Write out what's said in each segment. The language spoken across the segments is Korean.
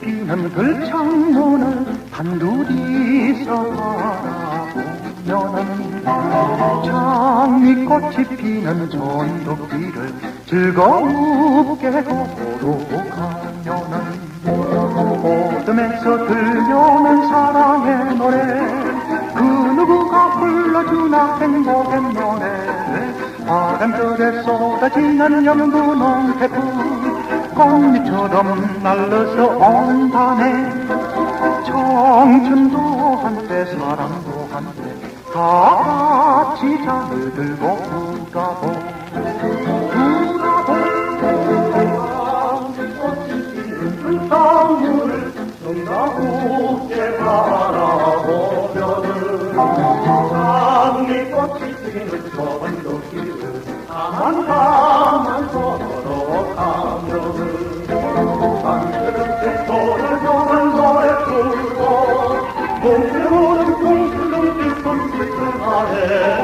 피는 들창문을 단둘이서 바라보면은 장미꽃이 피는 전덕길을 즐겁게 걸어가면은 어둠에서 들려오는 사랑의 노래 그 누구가 불러주나 행복의 노래 바람결에 쏟아지는 연분홍 태풍 꽃잎처럼 날려서 온다네 청춘도 한때 사랑도 한때 다 같이 잔을 들고 불어보 불어보 땅물을 너희나곱게 바라보면은 장미꽃이 피는 전도길을 가만 가 Cum plurem cum pluntis cum spectrare,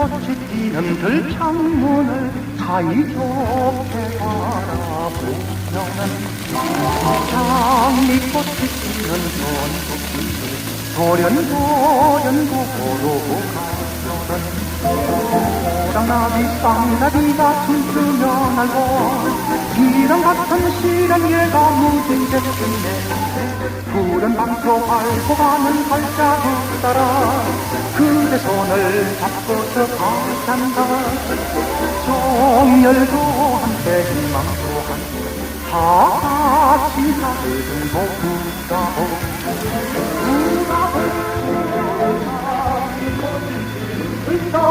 꽃이 피는 들창문을 사이좋게 바라보면은 장미꽃이 피는 전국길을 도련도련 걸어가면은 호랑나비 쌍나비가 춤추며 날고 기랑 같은 시간 얘가 무진개 피네 푸른 방초 밟고 가는 발자국 따라 손을 잡고서 가잔다. 정열도 한때 희망도 한때 다 같이 나를 들고 부다오 부다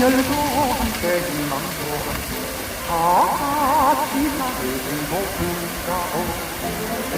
열도 한때 희망도 한때 다 같이 나를 행복을 가오.